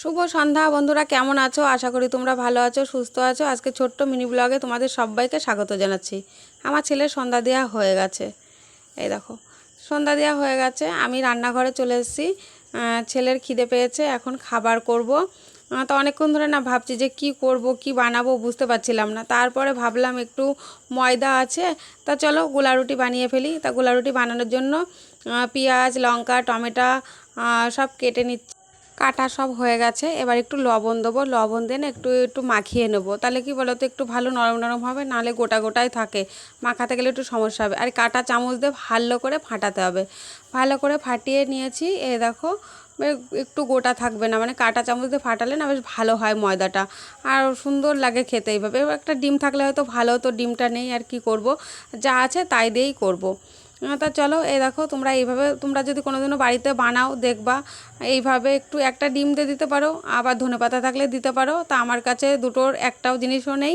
শুভ সন্ধ্যা, বন্ধুরা কেমন আছো? আশা করি তোমরা ভালো আছো, সুস্থ আছো। আজকে ছোট্ট মিনি ব্লগে তোমাদের সবাইকে স্বাগত জানাচ্ছি। আমার ছেলের সন্ধ্যা দেওয়া হয়ে গেছে। এই দেখো, সন্ধ্যা দেওয়া হয়ে গেছে। আমি রান্নাঘরে চলে এসেছি। ছেলের খিদে পেয়েছে, এখন খাবার করব। তো অনেকক্ষণ ধরে না ভাবছি যে কি করব, কি বানাবো বুঝতে পারছিলাম না। তারপরে ভাবলাম একটু ময়দা আছে, তা চলো গোলা রুটি বানিয়ে ফেলি। তা গোলা রুটি বানানোর জন্য পেঁয়াজ, লঙ্কা, টমেটো সব কেটে নিচ্ছি। কাটা সব হয়ে গেছে। এবার একটু লবণ দেবো। লবণ দিয়ে না একটু একটু মাখিয়ে নেব। তাহলে কি বলো তো একটু ভালো নরম নরম হবে, নাহলে গোটা গোটাই থাকে। মাখাতে গেলে একটু সমস্যা হবে। আর কাটা চামচ দিয়ে ভালো করে ফাটাতে হবে। ভালো করে ফাটিয়ে নিয়েছি। এ দেখো একটু গোটা থাকবে না। মানে কাটা চামচ দিয়ে ফাটালে না বেশ ভালো হয় ময়দাটা। আর সুন্দর লাগে খেতে এইভাবে। একটা ডিম থাকলে হয়তো ভালো, তো ডিমটা নেই আর কি করব? যা আছে তাই দিয়েই করব। তা চলো, এই দেখো, তোমরা এইভাবে, তোমরা যদি কোনোদিনও বাড়িতে বানাও, দেখবা, এইভাবে একটু একটা ডিম দিয়ে দিতে পারো, আবার ধনেপাতা থাকলে দিতে পারো, তা আমার কাছে দুটোর একটাও জিনিসও নেই।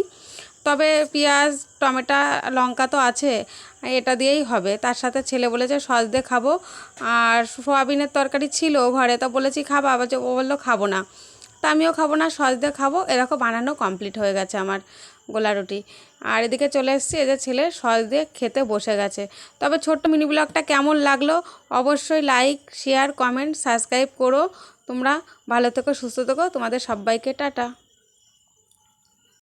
তবে পেঁয়াজ, টমেটো, লঙ্কা তো আছে, এটা দিয়েই হবে। তার সাথে ছেলে বলেছে, সস দিয়ে খাব। আর সোয়াবিনের তরকারি ছিল, ঘরে, তা বলেছি, খাব, আবার ও বলল, খাব না। তা আমিও খাব না, সস দিয়ে খাব। এরকম বানানো কমপ্লিট হয়ে গেছে আমার গোলা রুটি। আর এদিকে চলে এসেছি এদের ছেলে সস দিয়ে খেতে বসে গেছে। তবে ছোট্ট মিনি ব্লগটা কেমন লাগল অবশ্যই লাইক শেয়ার কমেন্ট সাবস্ক্রাইব করো। তোমরা ভালো থেকো, সুস্থ থেকো। তোমাদের সবাইকে টাটা।